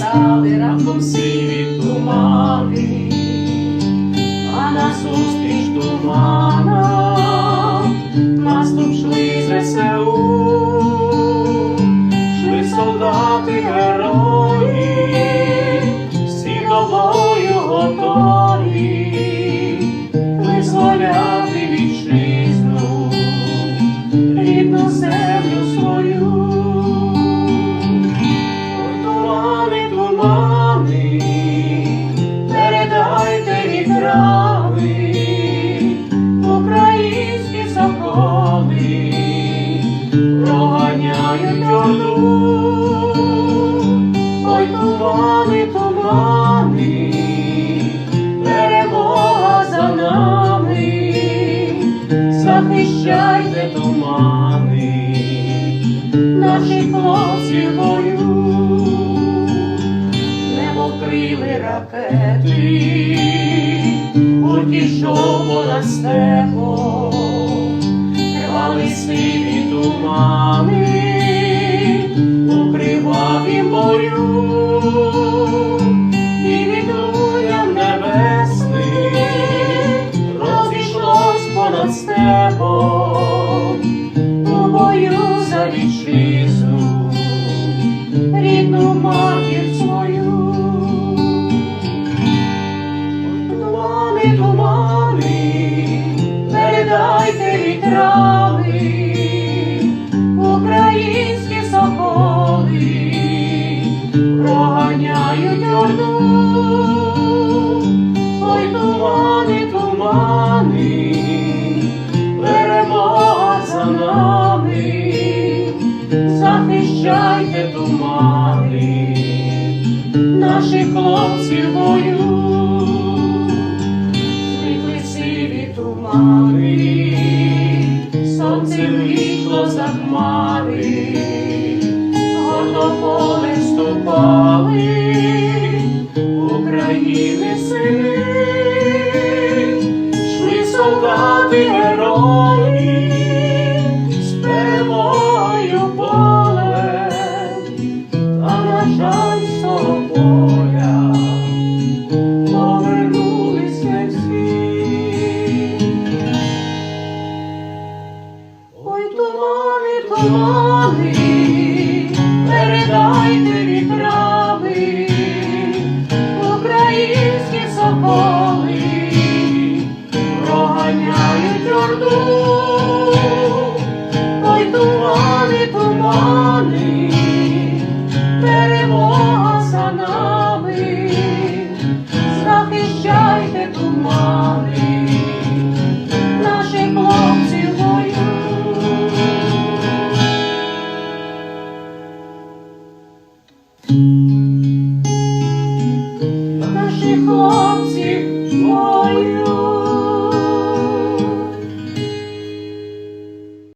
настали раптом сиві тумани, а назустріч туманам наступ шли з СУ, шли солдати герої, всі до бою готові, визволяти вітрами, українські соколи проганяють орду. Ой, тумани, тумани, перемога за нами, захищайте тумани, наших хлопців бою, небо крили ракети, йшов понад степом, рвали сиві тумани, у кривавім бою, і відлунням небесним розійшлось понад степом, у бою за вітчизну, тумани, передайте вітрами, українські соколи проганяють орду. Ой, тумани, тумани, перемога за нами, захищайте тумани, наших хлопців бою. Тумани, сонце вийшло за хмари, гордо поле ступали, України сини, тумани, тумани, передайте вітрами, українські соколи проганяють орду. хлопців мою.